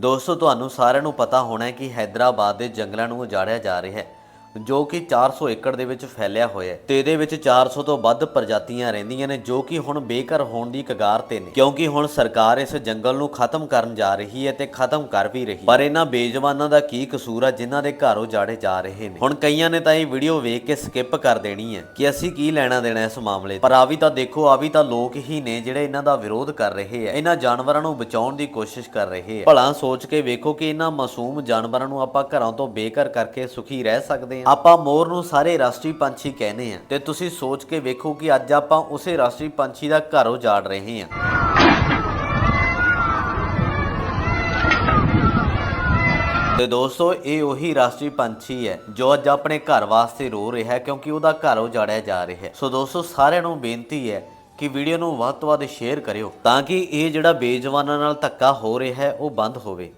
ਦੋਸਤੋ, ਤੁਹਾਨੂੰ ਸਾਰਿਆਂ ਨੂੰ ਪਤਾ ਹੋਣਾ ਹੈ ਕਿ ਹੈਦਰਾਬਾਦ ਦੇ ਜੰਗਲਾਂ ਨੂੰ ਉਜਾੜਿਆ ਜਾ ਰਿਹਾ ਹੈ। ਜੋ ਕਿ 400 ਏਕੜ ਦੇ ਵਿੱਚ ਫੈਲਿਆ ਹੋਇਆ ਹੈ ਤੇ ਇਹਦੇ ਵਿੱਚ 400 ਤੋਂ ਵੱਧ ਪ੍ਰਜਾਤੀਆਂ ਰਹਿੰਦੀਆਂ ਨੇ, ਜੋ ਕਿ ਹੁਣ ਬੇਘਰ ਹੋਣ ਦੀ ਕਗਾਰ ਤੇ ਨੇ। ਕਿਉਂਕਿ ਹੁਣ ਸਰਕਾਰ ਇਸ ਜੰਗਲ ਨੂੰ ਖਤਮ ਕਰਨ ਜਾ ਰਹੀ ਹੈ ਤੇ ਖਤਮ ਕਰ ਵੀ ਰਹੀ ਪਰ ਇਹਨਾਂ ਬੇਜਵਾਨਾਂ ਦਾ ਕੀ ਕਸੂਰ ਆ, ਜਿਨ੍ਹਾਂ ਦੇ ਘਰ ਉਜਾੜੇ ਜਾ ਰਹੇ ਨੇ? ਹੁਣ ਕਈਆਂ ਨੇ ਤਾਂ ਇਹ ਵੀਡੀਓ ਵੇਖ ਕੇ ਸਕਿਪ ਕਰ ਦੇਣੀ ਹੈ ਕਿ ਅਸੀਂ ਕੀ ਲੈਣਾ ਦੇਣਾ ਇਸ ਮਾਮਲੇ ਪਰ ਆ ਵੀ ਤਾਂ ਦੇਖੋ, ਆ ਵੀ ਤਾਂ ਲੋਕ ਹੀ ਨੇ ਜਿਹੜੇ ਇਹਨਾਂ ਦਾ ਵਿਰੋਧ ਕਰ ਰਹੇ ਆ। ਇਹਨਾਂ ਜਾਨਵਰਾਂ ਨੂੰ ਬਚਾਉਣ ਦੀ ਕੋਸ਼ਿਸ਼ ਕਰ ਰਹੇ ਆ। ਭਲਾ ਸੋਚ ਕੇ ਵੇਖੋ ਕਿ ਇਹਨਾਂ ਮਾਸੂਮ ਜਾਨਵਰਾਂ ਨੂੰ ਆਪਾਂ ਘਰਾਂ ਤੋਂ ਬੇਘਰ ਕਰਕੇ ਸੁਖੀ ਰਹਿ ਸਕਦੇ ਹਾਂ। ਆਪਾਂ ਮੋਰ ਨੂੰ ਸਾਰੇ ਰਾਸ਼ਟਰੀ ਪੰਛੀ ਕਹਿੰਦੇ ਆ ਤੇ ਤੁਸੀਂ ਸੋਚ ਕੇ ਵੇਖੋ ਕਿ ਅੱਜ ਆਪਾਂ ਉਸੇ ਰਾਸ਼ਟਰੀ ਪੰਛੀ ਦਾ ਘਰ ਉਜਾੜ ਰਹੇ ਹਾਂ। ਤੇ ਦੋਸਤੋ, ਇਹ ਉਹੀ ਰਾਸ਼ਟਰੀ ਪੰਛੀ ਹੈ ਜੋ ਅੱਜ ਆਪਣੇ ਘਰ ਵਾਸਤੇ ਰੋ ਰਿਹਾ ਹੈ ਕਿਉਂਕਿ ਉਹਦਾ ਘਰ ਉਜਾੜਿਆ ਜਾ ਰਿਹਾ ਹੈ। ਸੋ ਦੋਸਤੋ, ਸਾਰਿਆਂ ਨੂੰ ਬੇਨਤੀ ਹੈ ਕਿ ਵੀਡੀਓ ਨੂੰ ਵੱਧ ਤੋਂ ਵੱਧ ਸ਼ੇਅਰ ਕਰਿਓ ਤਾਂ ਕਿ ਇਹ ਜਿਹੜਾ ਬੇਜਵਾਨਾਂ ਨਾਲ ਧੱਕਾ ਹੋ ਰਿਹਾ ਹੈ, ਉਹ ਬੰਦ ਹੋਵੇ।